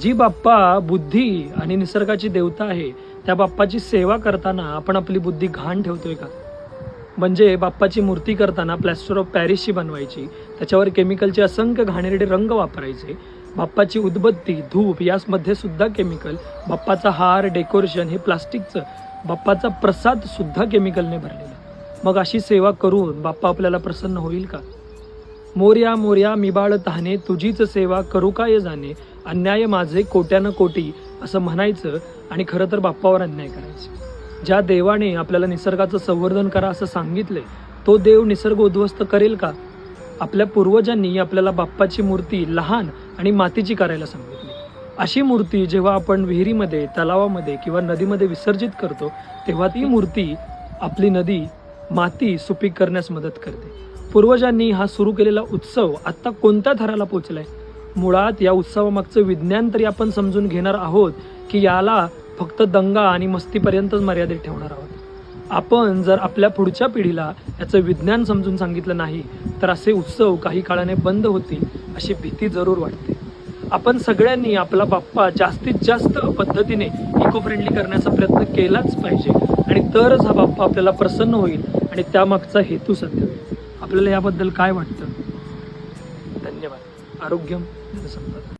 जी बाप्पा बुद्धी आणि निसर्गाची देवता आहे त्या बाप्पाची सेवा करताना आपण आपली बुद्धी घाण ठेवतोय का? म्हणजे बाप्पाची मूर्ती करताना प्लॅस्टर ऑफ पॅरिसची बनवायची त्याच्यावर केमिकलचे असंख्य घाणेरडे रंग वापरायचे बाप्पाची उदबत्ती धूप यामध्ये सुद्धा केमिकल बाप्पाचा हार डेकोरेशन हे प्लास्टिकचं बाप्पाचा प्रसाद सुद्धा केमिकलने भरलेला. मग अशी सेवा करून बाप्पा आपल्याला प्रसन्न होईल का? मोर्या मोर्या मिबाळ तहाने तुझीच सेवा करू काय जाणे? अन्याय माझे कोट्यानं कोटी असं म्हणायचं आणि खरं तर बाप्पावर अन्याय करायचं. ज्या देवाने आपल्याला निसर्गाचं संवर्धन करा असं सांगितलंय तो देव निसर्ग उद्ध्वस्त करेल का? आपल्या पूर्वजांनी आपल्याला बाप्पाची मूर्ती लहान आणि मातीची करायला सांगितली. अशी मूर्ती जेव्हा आपण विहिरीमध्ये तलावामध्ये किंवा नदीमध्ये विसर्जित करतो तेव्हा ती मूर्ती आपली नदी माती सुपीक करण्यास मदत करते. पूर्वजांनी हा सुरू केलेला उत्सव आत्ता कोणत्या थराला पोचलाय मुळात या उत्सवामागचं विज्ञान तरी आपण समजून घेणार आहोत की याला फक्त दंगा आणि मस्तीपर्यंतच मर्यादित ठेवणार आहोत. आपण जर आपल्या पुढच्या पिढीला याचं विज्ञान समजून सांगितलं नाही तर असे उत्सव काही काळाने बंद होतील अशी भीती जरूर वाटते. आपण सगळ्यांनी आपला बाप्पा जास्तीत जास्त पद्धतीने इको फ्रेंडली करण्याचा प्रयत्न केलाच पाहिजे आणि तरच हा बाप्पा आपल्याला प्रसन्न होईल आणि त्यामागचा हेतू सध्या आपल्याला याबद्दल काय वाटतं? धन्यवाद. आरोग्यम जनसंपदा